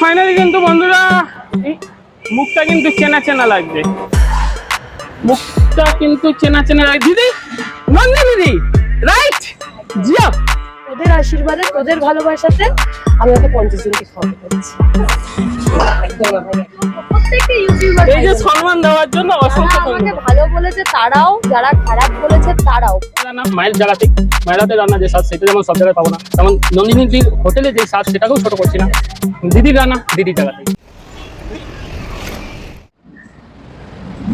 Finally কিন্তু বন্ধুরা মুখটা কিন্তু চেনা চেনা লাগবে। মুখটা কিন্তু চেনা চেনা লাগবে। দিদি, নন্দী দিদি রাইট জিয়া। ওদের আশীর্বাদে, তোদের ভালোবাসাতে আমি ওকে পঞ্চাশ জনকে খাওয়াতে ইউটিউবার এই যে সম্মান দেওয়ার জন্য অসংখ্য আমাকে ভালো বলেছে তারাও যারা খারাপ বলেছে তারাও। জায়গা মায়েরাতে রান্না যে স্বাদ সেটা যেমন সব জায়গায় পাবো না। তেমন নন্দিনীদির হোটেলে যে স্বাদ সেটাকেও ছোট করছি না। দিদির রান্না দিদির জায়গাতে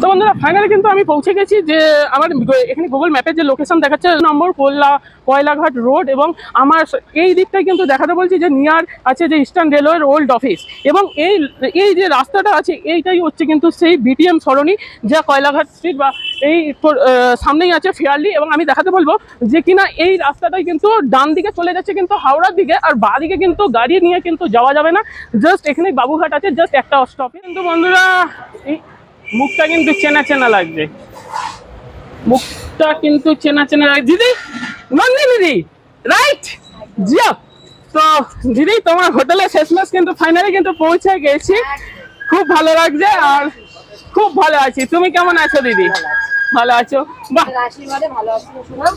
তো বন্ধুরা ফাইনালি কিন্তু আমি পৌঁছে গেছি যে আমার এখানে গুগল ম্যাপে যে লোকেশন দেখাচ্ছে নম্বর কোল্লা কয়লাঘাট রোড এবং আমার এই দিকটাই কিন্তু দেখাতে বলছি যে নিয়ার আছে যে ইস্টার্ন রেলওয়ের ওল্ড অফিস এবং এই এই যে রাস্তাটা আছে, এইটাই হচ্ছে কিন্তু সেই বিটিএম সরণি যা কয়লাঘাট স্ট্রিট বা এই সামনেই আছে ফেয়ারলি এবং আমি দেখাতে বলব যে কিনা এই রাস্তাটাই কিন্তু ডান দিকে চলে যাচ্ছে কিন্তু হাওড়ার দিকে আর বাঁ দিকে কিন্তু গাড়ি নিয়ে কিন্তু যাওয়া যাবে না। জাস্ট এখানে বাবুঘাট আছে জাস্ট একটা স্টপে কিন্তু বন্ধুরা মুখটা কিন্তু চেনা চেনা লাগছে। মুখটা কিন্তু চেনা চেনা লাগছে। দিদি নন্দি দিদি রাইট জিয়া তো দিদি তোমার হোটেলে শেষমেশ কিন্তু ফাইনালি কিন্তু পৌঁছে গেছি। খুব ভালো লাগছে আর খুব ভালো আছি। তুমি কেমন আছো দিদি? ভালো আছো। বাহ! আশীর্বাদে ভালো আছি শোনা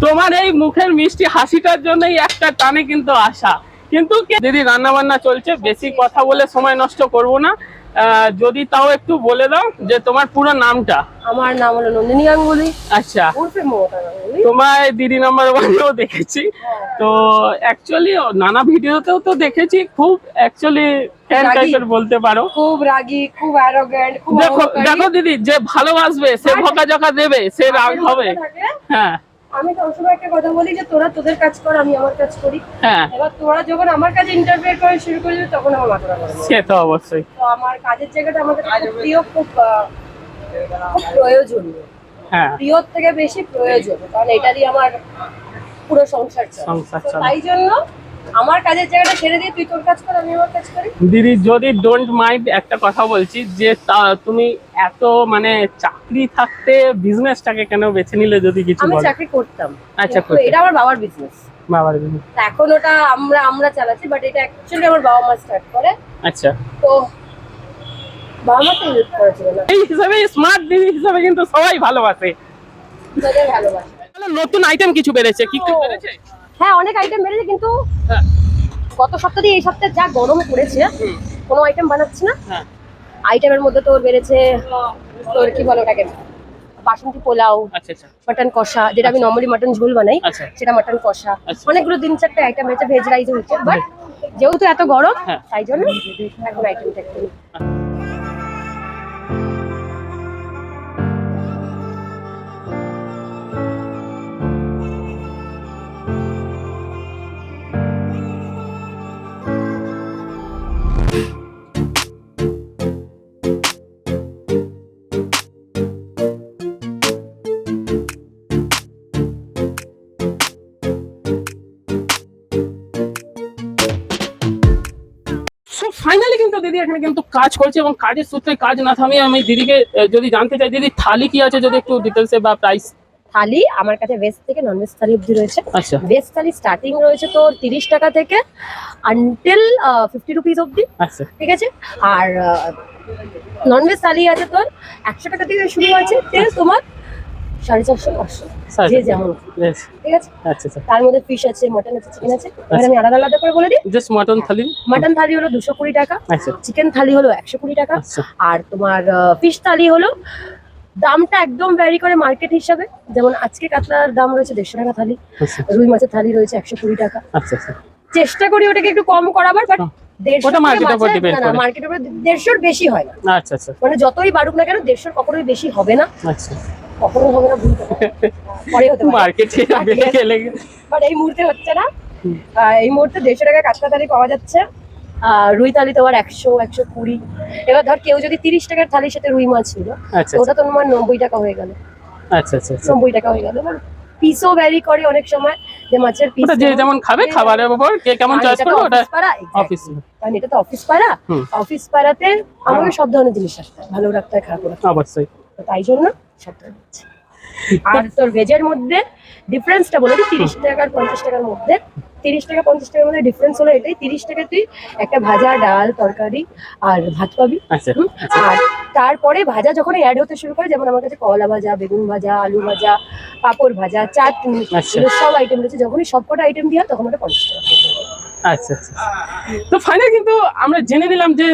তোমার এই মুখের মিষ্টি হাসিটার জন্যই একটা টানে কিন্তু আসা কিন্তু দিদি রান্না বান্না চলছে বেশি কথা বলে সময় নষ্ট করব না। যদি তাও একটু বলে দাও যে তোমার পুরো নামটা। আমার নাম হলো নন্দিনী গাঙ্গুলি। আচ্ছা। তোমার দিদি নাম্বার ওয়ানেও দেখেছি। তো অ্যাকচুয়ালি নানা ভিডিওতেও তো দেখেছি খুব অ্যাকচুয়ালি ফ্যান টাইপের বলতে পারো। খুব রাগী খুব অ্যারোগ্যান্ট দেখো দেখো দিদি যে ভালোবাসবে সে ভকা জকা দেবে সে রাগ হবে। হ্যাঁ। আমি সবসময় একটা কথা বলি যে তোরা তোদের কাজ কর আমি আমার কাজ করি। হ্যাঁ। এবার তোরা যখন আমার কাজে ইন্টারফেয়ার করে শুরু করবি তখন আমার গরম সে তো অবশ্যই। তো আমার কাজের জায়গাটা আমাদের প্রিয় খুব আহ, খুব প্রয়োজনীয়। হ্যাঁ। প্রিয়র থেকে বেশি প্রয়োজন কারণ এটা দিয়ে আমার পুরো সংসার চলে। সংসার তাই জন্য আমার কাজের জায়গাটা ছেড়ে দিয়ে তুই তোর কাজ কর আমি আমার কাজ করি। দিদি যদি ডোন্ট মাইন্ড একটা কথা বলছি যে তা- তুমি এত মানে চাকরি থাকতে বিজনেসটাকে কেন বেছে নিলে যদি কিছু আমি চাকরি করতাম। আচ্ছা। এটা আমার বাবার বিজনেস বাবার বিজনেস এখন ওটা আমরা আমরা চালাচ্ছি বাট এটা অ্যাকচুয়ালি আমার বাবা মা স্টার্ট করে। আচ্ছা। তো বাবা মাকে হেল্প করেছিল না। এই হিসাবে স্মার্ট দিদি হিসাবে কিন্তু সবাই ভালোবাসে। তোদের ভালোবাসা। তাহলে নতুন আইটেম কিছু বেড়েছে কি? কি ও। বেড়েছে? হ্যাঁ অনেক আইটেম বেড়েছে কিন্তু হ্যাঁ। গত সপ্তাহে এই সপ্তাহে যা গরম পড়েছে কোনো আইটেম বানাচ্ছি না। হ্যাঁ। আইটেমের মধ্যে তোর বেড়েছে তোর কি বলো ওটাকে? বাসন্তী পোলাও আচ্ছা আচ্ছা। মাটন কষা যেটা আমি নর্মালি মাটন ঝোল বানাই আচ্ছা। সেটা মাটন কষা। আচ্ছা। অনেকগুলো দিন চারটে আইটেম হয়েছে ভেজ রাইস হয়েছে বাট যেহেতু এত গরম হ্যাঁ। তাই জন্য এখন আইটেমটা একটু কিন্তু কাজ করছে এবং কাজের সূত্রে কাজ না থামিয়ে আমি দিদিকে যদি জানতে চাই দিদি থালি কি আছে যদি একটু ডিটেলসে বা প্রাইস থালি আমার কাছে ভেজ থেকে নন ভেজ থালি অব্দি রয়েছে। আচ্ছা। ভেজ থালি স্টার্টিং রয়েছে তোর তিরিশ টাকা থেকে আনটিল ফিফটি রুপিস অব্দি আচ্ছা। ঠিক আছে? আর নন ভেজ থালি আছে তোর একশো টাকা থেকে শুরু আছে till তোমার সাড়ে চারশো পাঁচশো যে যেমন ঠিক আছে? আচ্ছা আচ্ছা। তার মধ্যে ফিশ আছে মটন আছে চিকেন আছে। এবার আমি আলাদা আলাদা করে বলে দিই। Just mutton thali. Mutton thali হলো দুশো কুড়ি টাকা। আচ্ছা। চিকেন থালি হলো একশো কুড়ি টাকা। আচ্ছা। আর তোমার ফিশ থালি হলো দামটা একদম ভ্যারি করে মার্কেট হিসাবে। যেমন আজকে কাতলার দাম রয়েছে দেড়শো টাকা থালি। আচ্ছা। রুই মাছের থালি রয়েছে একশো কুড়ি টাকা। আচ্ছা আচ্ছা। চেষ্টা করি ওটাকে একটু কম করাবার বাট। মার্কেটের উপর দেড়শোর বেশি হয় না। আচ্ছা আচ্ছা। মানে যতই বাড়ুক না কেন দেড়শোর কখনোই বেশি হবে না। আচ্ছা। কখনোই হবে না ভুল পরে হতে মার্কেটে বেড়ে গেলে বাট এই মুহূর্তে হচ্ছে না। এই মুহূর্তে দেড়শো টাকা পাওয়া যাচ্ছে। রুই থালি তোমার একশো একশো কুড়ি। এবার ধর কেউ যদি তিরিশ টাকার থালির সাথে রুই মাছ ছিল আচ্ছা ওটা তো তোমার নব্বই টাকা হয়ে গেল। আচ্ছা আচ্ছা আচ্ছা। নব্বই টাকা হয়ে গেল। পিসও ভ্যারি করে অনেক সময় যে মাছের পিস যে যেমন খাবে খাবারের উপর কে কেমন চয়েস করবে ওটা অফিস কারণ এটা তো অফিস পাড়া অফিস পাড়াতে আমাকে সব ধরনের জিনিস হয় ভালো রাখতে হয় খারাপ অবশ্যই। তো তাই জন্য সব ধরনের আর তোর ভেজের মধ্যে ডিফারেন্সটা বলে দিই তিরিশ টাকার পঞ্চাশ টাকার মধ্যে। তিরিশ টাকা পঞ্চাশ টাকার মধ্যে ডিফারেন্স হলো এটাই। তিরিশ টাকা তুই একটা ভাজা ডাল তরকারি আর ভাত পাবি। আচ্ছা আর তারপরে ভাজা যখন অ্যাড হতে শুরু করে যেমন আমার কাছে কলা ভাজা বেগুন ভাজা আলু ভাজা পাঁপড় ভাজা চাটনি আচ্ছা। এগুলো সব আইটেম রয়েছে। যখনই সবকটা আইটেম দিয়া তখন ওটা পঞ্চাশ টাকা আচ্ছা আচ্ছা। তো ফাইনাল কিন্তু আমরা জেনে নিলাম যে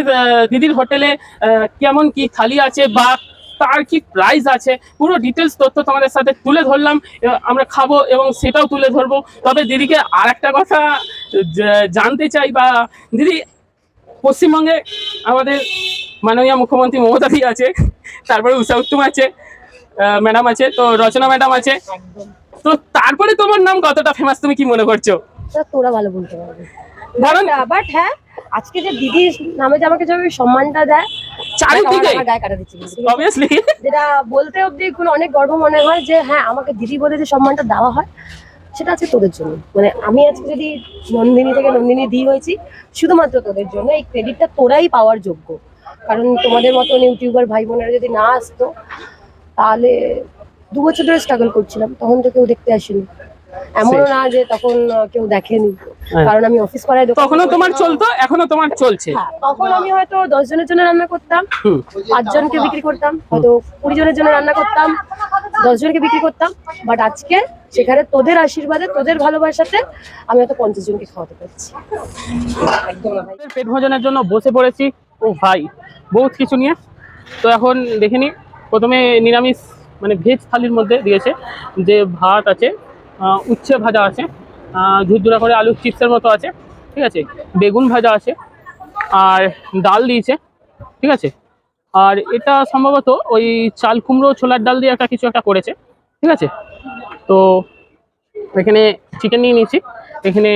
দিদির হোটেলে কেমন কি থালি আছে বা তার কি প্রাইস আছে? পুরো ডিটেলস তথ্য তোমাদের সাথে তুলে ধরলাম আমরা খাব এবং সেটাও তুলে ধরবো। তবে দিদিকে আর একটা কথা জানতে চাই বা দিদি পশ্চিমবঙ্গে আমাদের মাননীয় মুখ্যমন্ত্রী মমতাদি আছে তারপরে উষা উত্তম আছে ম্যাডাম আছে তো রচনা ম্যাডাম আছে। তো তারপরে তোমার নাম কতটা ফেমাস তুমি কি মনে করছ? তোরা ভালো বলতে পারবে। কারণ বাট হ্যাঁ আজকে যে দিদির নামে যে আমাকে যে সম্মানটা দেয় চারিদিকে আমার গায়ে কাটা দিচ্ছে। অবভিয়াসলি যেটা বলতে অব্দি কোনো অনেক গর্ব মনে হয় যে হ্যাঁ আমাকে দিদি বলে যে সম্মানটা দেওয়া হয় সেটা আজকে তোদের জন্য। মানে আমি আজকে যদি নন্দিনী থেকে নন্দিনী দি হয়েছি শুধুমাত্র তোদের জন্য এই ক্রেডিটটা তোরাই পাওয়ার যোগ্য। কারণ তোমাদের মতন ইউটিউবার ভাই বোনেরা যদি না আসতো তাহলে দু বছর ধরে স্ট্রাগল করছিলাম তখন তো কেউ দেখতে আসেনি। এমনও না যে তখন কেউ দেখেনি। কারণ আমি অফিস পাড়ায় দোকান তখনও তোমার চলতো এখনও তোমার চলছে। হ্যাঁ, তখন আমি হয়তো দশ জনের জন্য রান্না করতাম পাঁচ জনকে বিক্রি করতাম হয়তো কুড়ি জনের জন্য রান্না করতাম দশ জনকে বিক্রি করতাম বাট আজকে সেখানে তোদের আশীর্বাদে তোদের ভালোবাসাতে আমি হয়তো পঞ্চাশ জনকে খাওয়াতে পারছি। পেট ভোজনের জন্য বসে পড়েছি। ও ভাই বহুত কিছু নিয়ে। তো এখন দেখে নি প্রথমে নিরামিষ মানে ভেজ থালির মধ্যে দিয়েছে যে ভাত আছে উচ্ছে ভাজা আছে। ঝুরঝুরা করে আলু চিপসের মতো আছে, ঠিক আছে? বেগুন ভাজা আছে, আর ডাল দিয়েছে, ঠিক আছে? আর এটা সম্ভবত ওই চাল কুমড়ো, ছোলার ডাল দিয়ে একটা কিছু একটা করেছে, ঠিক আছে? তো এখানে চিকেন নিয়ে নিয়েছি, এখানে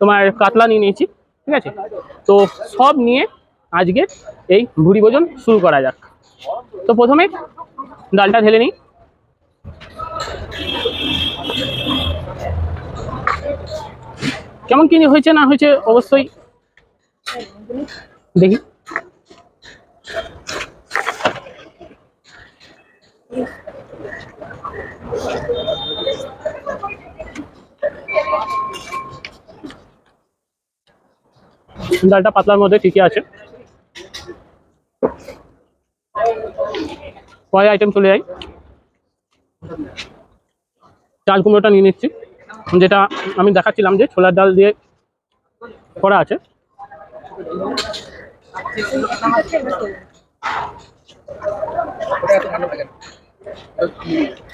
তোমার কাতলা নিয়ে নিয়েছি, ঠিক আছে? তো সব নিয়ে আজকে এই ভুড়ি ভোজন শুরু করা যাক। তো প্রথমে ডালটা ঢেলে নিই। কেমন কি হয়েছে না হয়েছে অবশ্যই দেখি। ডালটা পাতলার মধ্যে ঠিকই আছে। পরে আইটেম চলে যাই। চাল কুমড়োটা নিয়ে নিচ্ছি। যেটা আমি দেখাচ্ছিলাম যে ছোলার ডাল দিয়ে করা আছে।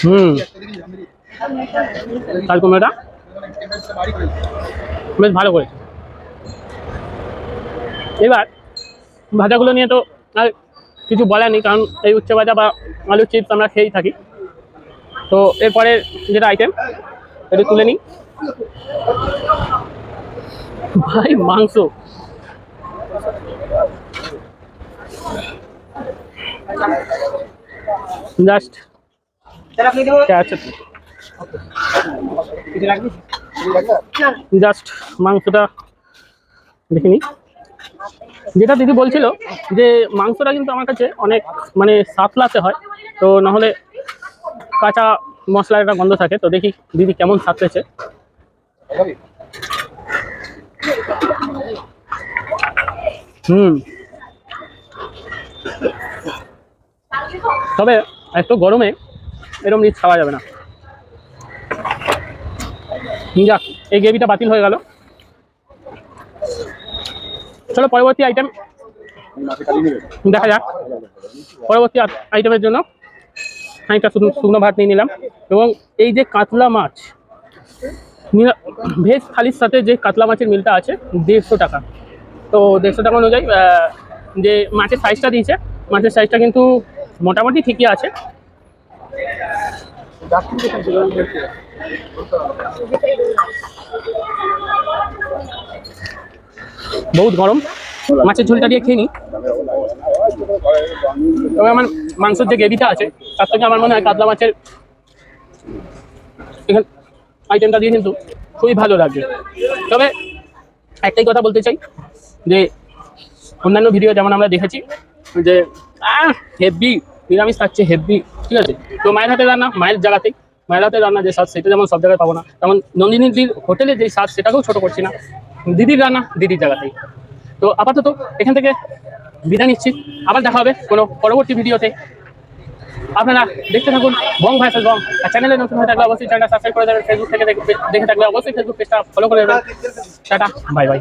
হুম। চাল কুমড়োটা বেশ ভালো করেছে। এবার ভাজাগুলো নিয়ে তো আর কিছু বলার নেই, কারণ এই উচ্চ ভাজা বা আলু চিপস আমরা খেয়েই থাকি। তো এরপরে যেটা আইটেম এটা তুলে নিই। ভাই, মাংস। জাস্ট আছে জাস্ট মাংসটা দেখে নিই। যেটা দিদি বলছিল যে, মাংসটা কিন্তু আমার কাছে অনেক মানে সাতলাতে হয়। তো নাহলে কাঁচা মশলার একটা গন্ধ থাকে, তো দেখি দিদি কেমন সাতলেছে হুম। তবে একটু গরমে এরকম রিচ খাওয়া যাবে না। যাক, এই গ্রেভিটা বাতিল হয়ে গেল। চলো পরবর্তী আইটেম দেখা যাক। পরবর্তী আইটেমের জন্য খানিকটা শুধু শুকনো ভাত নিয়ে নিলাম। এবং এই যে কাতলা মাছ ভেজ থালির সাথে যে কাতলা মাছের মিলটা আছে, দেড়শো টাকা। তো দেড়শো টাকা অনুযায়ী যে মাছের সাইজটা দিয়েছে, মাছের সাইজটা কিন্তু মোটামুটি ঠিকই আছে। বহুত গরম। মাছের ঝোলটা দিয়ে খেয়ে নিই তবে আমার মাংসের যে গ্রেভিটা আছে, তার থেকে আমার মনে হয় কাতলা মাছের আইটেমটা দিয়ে কিন্তু খুবই ভালো লাগবে। তবে একটাই কথা বলতে চাই, যে অন্যান্য ভিডিও যেমন আমরা দেখেছি, যে হেভি নিরামিষ থাকছে হেভি ঠিক আছে? তো মায়ের হাতে রান্না, মায়ের জায়গাতেই মেলাতে রান্না যে স্বাদ, সেটা যেমন সব জায়গায় পাবো না। তেমন নন্দিনীদির হোটেলে যে স্বাদ, সেটাকেও ছোট করছি না। দিদির রান্না, দিদির জায়গাতেই তো আপাতত এখান থেকে বিদায় নিচ্ছি আবার দেখা হবে কোনো পরবর্তী ভিডিওতে। আপনারা দেখতে থাকুন বং ভাইসাস বং। আর চ্যানেলে নতুন হয়ে থাকলে অবশ্যই চ্যানেলটা সাবস্ক্রাইব করে দেবেন। ফেসবুক থেকে দেখে থাকলে অবশ্যই ফেসবুক পেজটা ফলো করে দেবেন। Tata bye bye